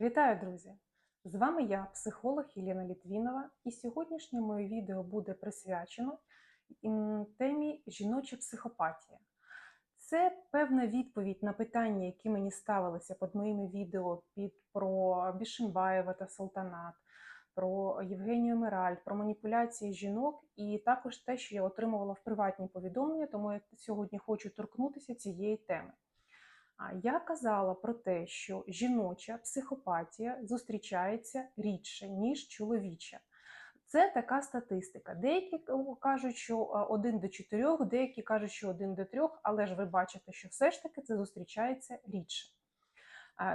Вітаю, друзі! З вами я, психолог Єлена Літвінова, і сьогоднішнє моє відео буде присвячено темі жіноча психопатія. Це певна відповідь на питання, які мені ставилися під моїми відео під про Бішенбаєва та Султанат, про Євгенію Мераль, про маніпуляції жінок, і також те, що я отримувала в приватні повідомлення, тому я сьогодні хочу торкнутися цієї теми. Я казала про те, що жіноча психопатія зустрічається рідше, ніж чоловіча. Це така статистика. Деякі кажуть, що один до чотирьох, деякі кажуть, що один до трьох, але ж ви бачите, що все ж таки це зустрічається рідше.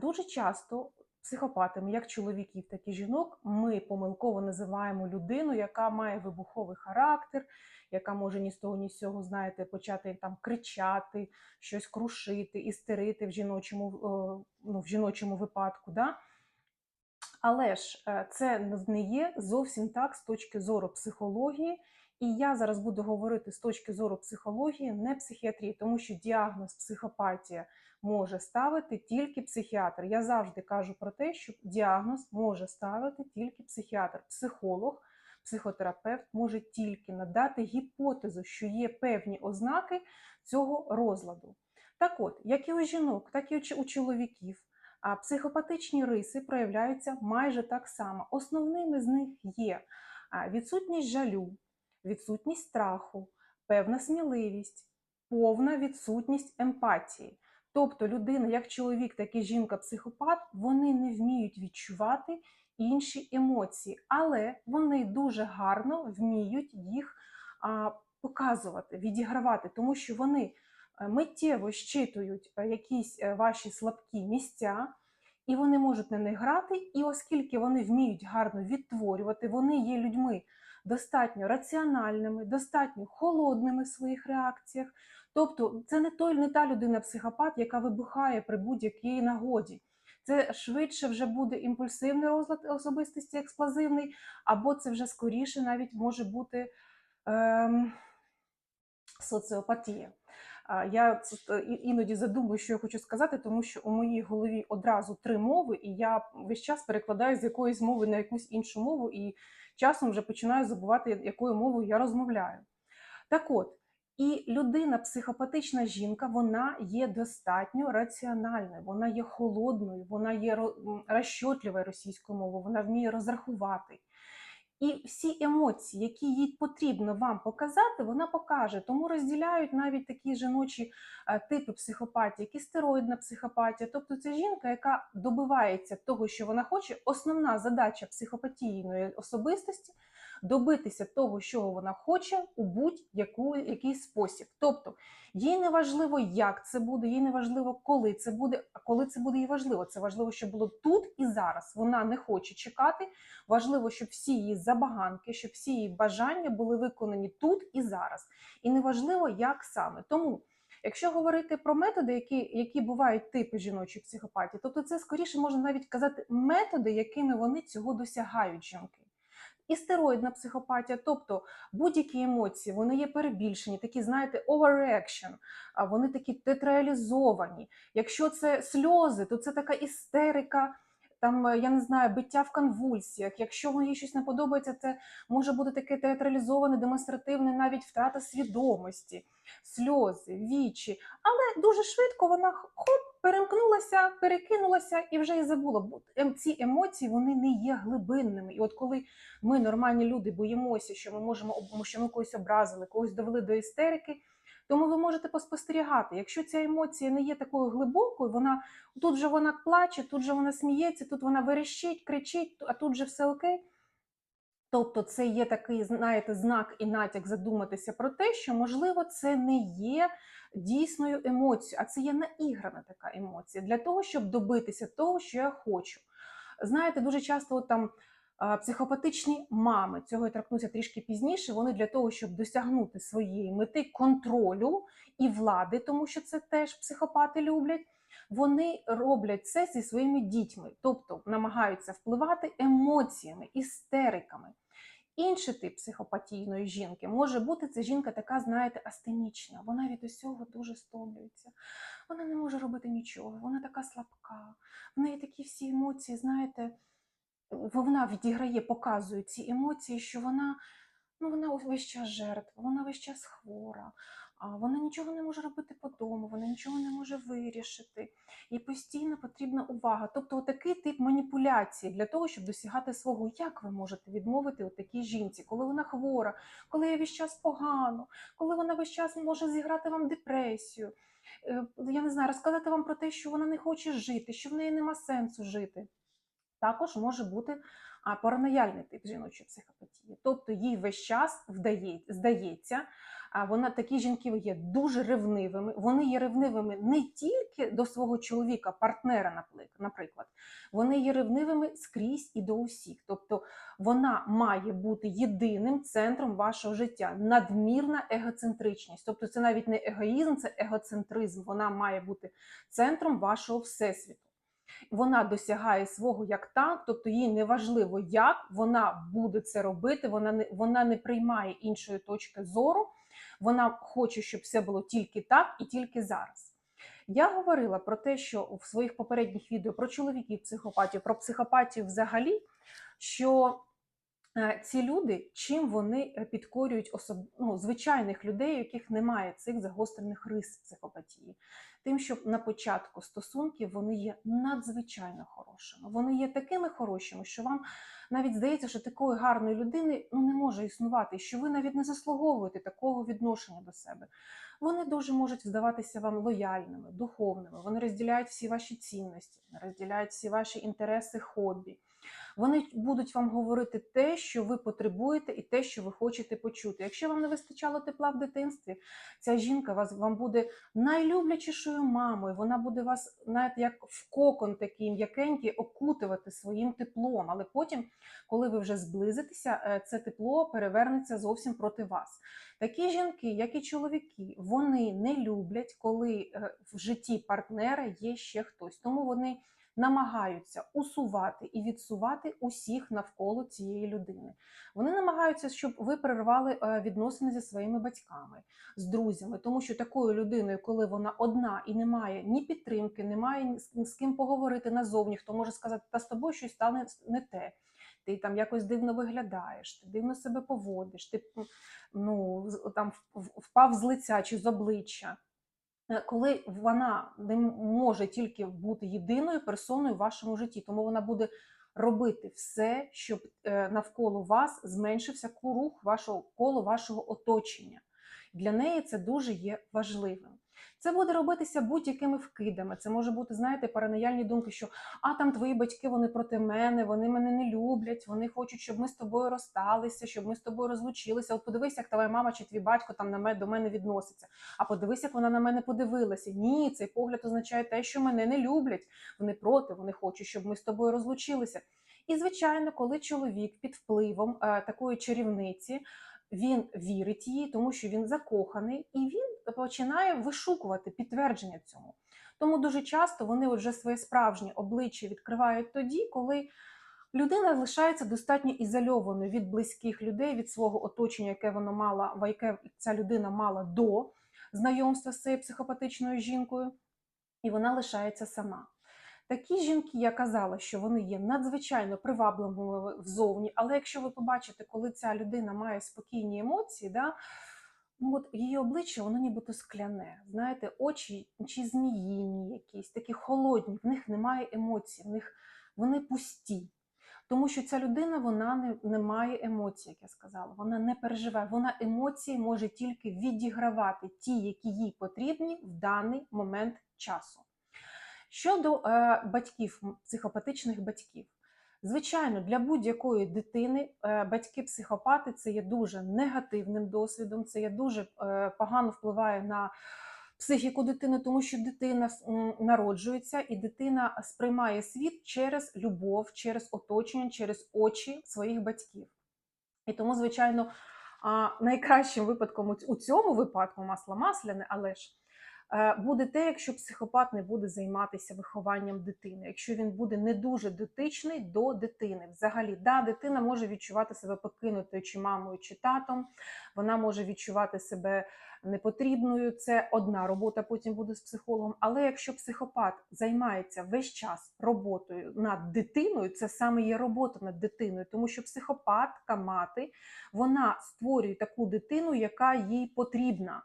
Дуже часто психопатами, як чоловіків, так і жінок, ми помилково називаємо людину, яка має вибуховий характер, яка може ні з того, ні з цього, знаєте, почати там кричати, щось крушити, істерити в жіночому, е, ну, в жіночому випадку. Да? Але ж е, це не є зовсім так з точки зору психології. І я зараз буду говорити з точки зору психології, не психіатрії, тому що діагноз психопатія може ставити тільки психіатр. Я завжди кажу про те, що діагноз може ставити тільки психіатр, психолог психотерапевт може тільки надати гіпотезу, що є певні ознаки цього розладу. Так от, як і у жінок, так і у чоловіків, а психопатичні риси проявляються майже так само. Основними з них є відсутність жалю, відсутність страху, певна сміливість, повна відсутність емпатії. Тобто людина, як чоловік, так і жінка-психопат, вони не вміють відчувати інші емоції, але вони дуже гарно вміють їх а, показувати, відігравати, тому що вони е, миттєво щитують е, якісь е, ваші слабкі місця. І вони можуть на них грати, і оскільки вони вміють гарно відтворювати, вони є людьми достатньо раціональними, достатньо холодними в своїх реакціях. Тобто, це не той, не та людина-психопат, яка вибухає при будь-якій нагоді це швидше вже буде імпульсивний розлад особистості, експлозивний, або це вже скоріше навіть може бути ем, соціопатія. Я іноді задумую, що я хочу сказати, тому що у моїй голові одразу три мови, і я весь час перекладаю з якоїсь мови на якусь іншу мову, і часом вже починаю забувати, якою мовою я розмовляю. Так от, і людина, психопатична жінка, вона є достатньо раціональною, вона є холодною, вона є розчотливою російською мовою, вона вміє розрахувати. І всі емоції, які їй потрібно вам показати, вона покаже. Тому розділяють навіть такі жіночі е, типи психопатії, як і стероїдна психопатія. Тобто це жінка, яка добивається того, що вона хоче. Основна задача психопатійної особистості добитися того, що вона хоче у будь-який спосіб. Тобто їй не важливо, як це буде, їй не важливо, коли це буде, а коли це буде їй важливо. Це важливо, щоб було тут і зараз. Вона не хоче чекати. Важливо, щоб всі її забаганки, щоб всі її бажання були виконані тут і зараз. І неважливо, як саме. Тому. Якщо говорити про методи, які які бувають типи жіночої психопатії, тобто це скоріше можна навіть казати методи, якими вони цього досягають жінки. І стероїдна психопатія, тобто будь-які емоції, вони є перебільшені, такі, знаєте, overreaction, вони такі тетралізовані. Якщо це сльози, то це така істерика, там, я не знаю, биття в конвульсіях. Якщо їй щось не подобається, це може бути таке театралізоване, демонстративне, навіть втрата свідомості, сльози, вічі. Але дуже швидко вона хоп, перемкнулася, перекинулася і вже і забула. Бо ем, ці емоції вони не є глибинними. І от коли ми, нормальні люди, боїмося, що ми можемо що ми когось образили, когось довели до істерики. Тому ви можете поспостерігати, якщо ця емоція не є такою глибокою, вона тут же вона плаче, тут же вона сміється, тут вона верещить, кричить, а тут же все окей. Тобто це є такий, знаєте, знак і натяк задуматися про те, що, можливо, це не є дійсною емоцією, а це є наіграна така емоція для того, щоб добитися того, що я хочу. Знаєте, дуже часто от там психопатичні мами, цього я торкнуся трішки пізніше. Вони для того, щоб досягнути своєї мети контролю і влади, тому що це теж психопати люблять. Вони роблять це зі своїми дітьми, тобто намагаються впливати емоціями, істериками. Інший тип психопатійної жінки може бути це жінка така, знаєте, астенічна. Вона від усього дуже стомлюється. Вона не може робити нічого, вона така слабка. В неї такі всі емоції, знаєте, вона відіграє, показує ці емоції, що вона, ну, вона весь час жертва, вона весь час хвора. Вона нічого не може робити по дому, вона нічого не може вирішити. Їй постійно потрібна увага. Тобто, такий тип маніпуляції для того, щоб досягати свого. Як ви можете відмовити такій жінці, коли вона хвора, коли їй весь час погано, коли вона весь час може зіграти вам депресію? Е, Я не знаю, розказати вам про те, що вона не хоче жити, що в неї нема сенсу жити. Також може бути паранояльний тип жіночої психопатії. Тобто їй весь час вдає, здається, а вона такі жінки є дуже ревнивими. Вони є ревнивими не тільки до свого чоловіка, партнера, наприклад, вони є ревнивими скрізь і до усіх. Тобто вона має бути єдиним центром вашого життя, надмірна егоцентричність. Тобто, це навіть не егоїзм, це егоцентризм. Вона має бути центром вашого всесвіту. Вона досягає свого як танк, тобто їй не важливо, як вона буде це робити. Вона не вона не приймає іншої точки зору. Вона хоче, щоб все було тільки так і тільки зараз. Я говорила про те, що в своїх попередніх відео про чоловіків психопатію, про психопатію взагалі, що ці люди, чим вони е, підкорюють особ... ну, звичайних людей, у яких немає цих загострених рис психопатії. Тим, що на початку стосунків вони є надзвичайно хорошими. Вони є такими хорошими, що вам навіть здається, що такої гарної людини ну, не може існувати, що ви навіть не заслуговуєте такого відношення до себе. Вони дуже можуть здаватися вам лояльними, духовними. Вони розділяють всі ваші цінності, розділяють всі ваші інтереси, хобі. Вони будуть вам говорити те, що ви потребуєте, і те, що ви хочете почути. Якщо вам не вистачало тепла в дитинстві, ця жінка вас вам буде найлюблячішою мамою. Вона буде вас, знаєте, як в кокон такий м'якенький, окутувати своїм теплом. Але потім, коли ви вже зблизитеся, е, це тепло перевернеться зовсім проти вас. Такі жінки, як і чоловіки, вони не люблять, коли е, в житті партнера є ще хтось. Тому вони намагаються усувати і відсувати усіх навколо цієї людини. Вони намагаються, щоб ви перервали е, відносини зі своїми батьками, з друзями, тому що такою людиною, коли вона одна і не має ні підтримки, немає ні з- ким поговорити назовні, хто може сказати, та з тобою щось стане не те. Ти там якось дивно виглядаєш, ти дивно себе поводиш, ти ну, там впав з лиця чи з обличчя. Е, коли вона не може тільки бути єдиною персоною в вашому житті, тому вона буде робити все, щоб е, навколо вас зменшився рух вашого коло вашого оточення. Для неї це дуже є важливим. Це буде робитися будь-якими вкидами. Це може бути, знаєте, паранояльні думки, що а там твої батьки вони проти мене, вони мене не люблять, вони хочуть, щоб ми з тобою розсталися, щоб ми з тобою розлучилися. От подивись, як твоя мама чи твій батько там на мене до мене відноситься. А подивись, як вона на мене подивилася. Ні, цей погляд означає те, що мене не люблять. Вони проти, вони хочуть, щоб ми з тобою розлучилися. І звичайно, коли чоловік під впливом е, такої чарівниці. Він вірить їй, тому що він закоханий, і він починає вишукувати підтвердження цьому. Тому дуже часто вони вже своє справжнє обличчя відкривають тоді, коли людина лишається достатньо ізольованою від близьких людей, від свого оточення, яке вона мала, в яке ця людина мала до знайомства з цією психопатичною жінкою, і вона лишається сама. Такі жінки, я казала, що вони є надзвичайно привабливими взовні, але якщо ви побачите, коли ця людина має спокійні емоції, да, ну от її обличчя, воно нібито скляне. Знаєте, очі чи зміїні якісь, такі холодні, в них немає емоцій, в них вони пусті. Тому що ця людина вона не, не має емоцій, як я сказала, вона не переживає. Вона емоції може тільки відігравати ті, які їй потрібні в даний момент часу. Щодо е, батьків, психопатичних батьків, звичайно, для будь-якої дитини е, батьки-психопати це є дуже негативним досвідом, це є дуже е, погано впливає на психіку дитини, тому що дитина народжується і дитина сприймає світ через любов, через оточення, через очі своїх батьків. І тому, звичайно, найкращим випадком у цьому випадку масло масляне, але ж буде те, якщо психопат не буде займатися вихованням дитини, якщо він буде не дуже дотичний до дитини. Взагалі, да, дитина може відчувати себе покинутою чи мамою, чи татом, вона може відчувати себе непотрібною. Це одна робота, потім буде з психологом. Але якщо психопат займається весь час роботою над дитиною, це саме є робота над дитиною, тому що психопатка мати вона створює таку дитину, яка їй потрібна.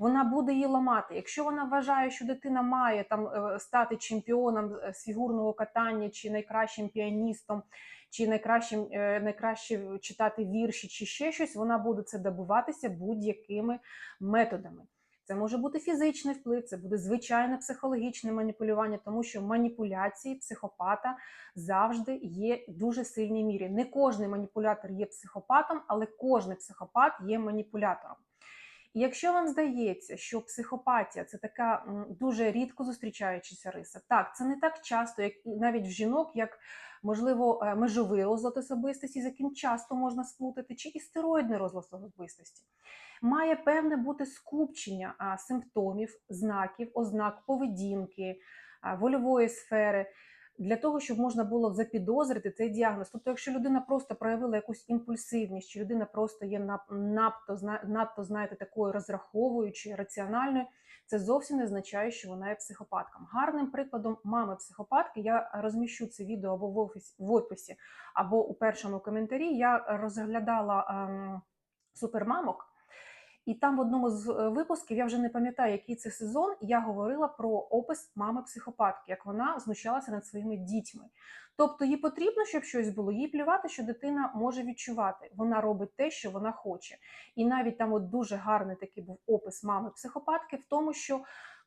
Вона буде її ламати. Якщо вона вважає, що дитина має там е, стати чемпіоном е, з фігурного катання, чи найкращим піаністом, чи найкращим е, найкраще читати вірші, чи ще щось, вона буде це добиватися будь-якими методами. Це може бути фізичний вплив, це буде звичайне психологічне маніпулювання, тому що маніпуляції психопата завжди є в дуже сильній мірі. Не кожен маніпулятор є психопатом, але кожен психопат є маніпулятором. І якщо вам здається, що психопатія це така дуже рідко зустрічаючася риса, так це не так часто, як навіть в жінок, як можливо е, межовий розлад особистості, з яким часто можна сплутати, чи істероїдний розлад особистості. Має певне бути скупчення симптомів, знаків, ознак поведінки, вольової сфери. Для того, щоб можна було запідозрити цей діагноз. Тобто, якщо людина просто проявила якусь імпульсивність, чи людина просто є надто, надто знаєте, такою розраховуючою, раціональною, це зовсім не означає, що вона є психопатком. Гарним прикладом мами психопатки я розміщу це відео або в офісі в описі, або у першому коментарі. Я розглядала ем, супермамок. І там в одному з е, випусків, я вже не пам'ятаю, який це сезон, я говорила про опис мами психопатки, як вона знущалася над своїми дітьми. Тобто їй потрібно, щоб щось було, їй плювати, що дитина може відчувати. Вона робить те, що вона хоче. І навіть там от дуже гарний такий був опис мами психопатки в тому, що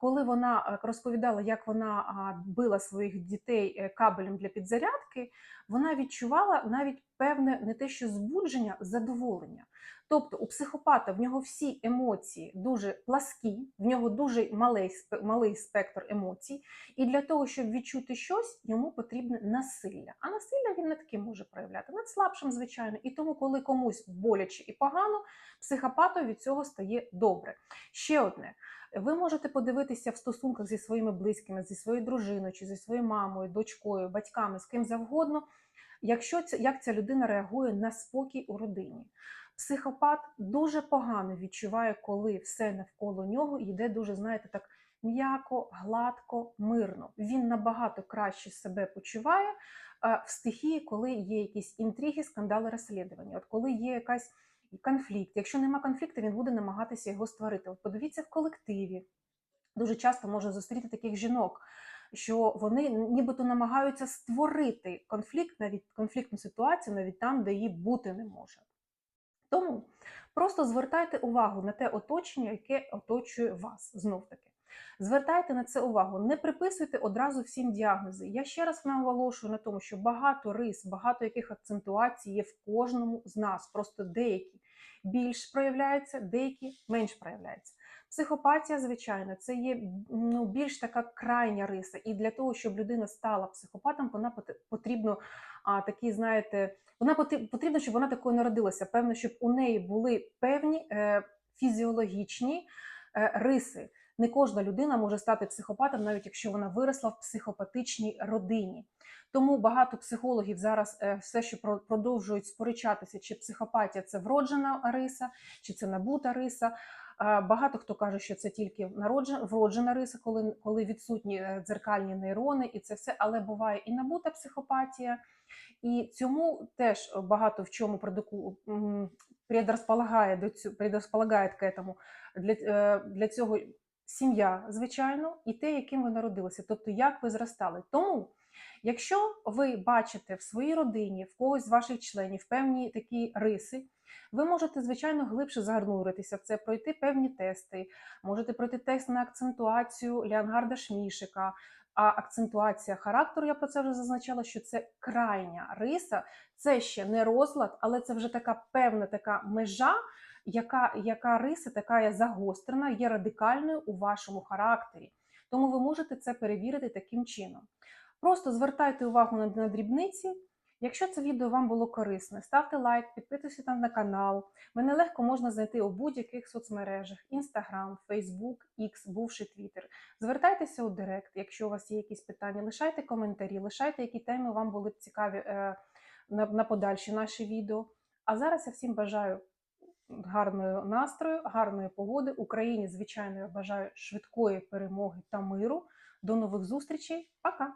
коли вона е, розповідала, як вона била своїх дітей е, кабелем для підзарядки, вона відчувала навіть певне не те, що збудження, задоволення. Тобто у психопата в нього всі емоції дуже пласкі, в нього дуже малий, малий спектр емоцій, і для того, щоб відчути щось, йому потрібне насилля. А насилля він не таким може проявляти, над слабшим, звичайно. І тому, коли комусь боляче і погано, психопату від цього стає добре. Ще одне. Ви можете подивитися в стосунках зі своїми близькими, зі своєю дружиною, чи зі своєю мамою, дочкою, батьками, з ким завгодно, якщо ця, як ця людина реагує на спокій у родині. Психопат дуже погано відчуває, коли все навколо нього йде дуже, знаєте, так м'яко, гладко, мирно. Він набагато краще себе почуває в стихії, коли є якісь інтриги, скандали, розслідування. От коли є якась конфлікт. Якщо нема конфлікту, він буде намагатися його створити. От подивіться в колективі. Дуже часто можна зустріти таких жінок, що вони нібито намагаються створити конфлікт, навіть конфліктну ситуацію, навіть там, де її бути не може. Тому просто звертайте увагу на те оточення, яке оточує вас знов таки. Звертайте на це увагу, не приписуйте одразу всім діагнози. Я ще раз наголошую на тому, що багато рис, багато яких акцентуацій є в кожному з нас. Просто деякі більш проявляються, деякі менш проявляються. Психопатія, звичайно, це є ну, більш така крайня риса. І для того, щоб людина стала психопатом, вона пот- потрібно а, такі, знаєте, вона потрібно, щоб вона такою народилася. Певно, щоб у неї були певні е, фізіологічні е, риси. Не кожна людина може стати психопатом, навіть якщо вона виросла в психопатичній родині. Тому багато психологів зараз е, все ще продовжують сперечатися, чи психопатія це вроджена риса, чи це набута риса. Багато хто каже, що це тільки вроджена риса, коли, коли відсутні е, дзеркальні нейрони, і це все, але буває і набута психопатія. І цьому теж багато в чому предрозполагає до цю, предрозполагає к этому. Для, е, для цього сім'я, звичайно, і те, яким ви народилися, тобто як ви зростали. Тому, якщо ви бачите в своїй родині, в когось з ваших членів певні такі риси, ви можете, звичайно, глибше загорнутися в це, пройти певні тести, можете пройти тест на акцентуацію Леонгарда Шмішика. А акцентуація характеру, я про це вже зазначала, що це крайня риса, це ще не розлад, але це вже така певна така межа, яка, яка риса така є загострена, є радикальною у вашому характері. Тому ви можете це перевірити таким чином. Просто звертайте увагу на, на дрібниці Якщо це відео вам було корисне, ставте лайк, підписуйтесь на канал. Мене легко можна знайти у будь-яких соцмережах: Instagram, Facebook, X, бувший Twitter. Звертайтеся у Директ, якщо у вас є якісь питання, лишайте коментарі, лишайте, які теми вам були б цікаві е, на, на подальші наші відео. А зараз я всім бажаю гарного настрою, гарної погоди. Україні, звичайно, я бажаю швидкої перемоги та миру. До нових зустрічей. Пока!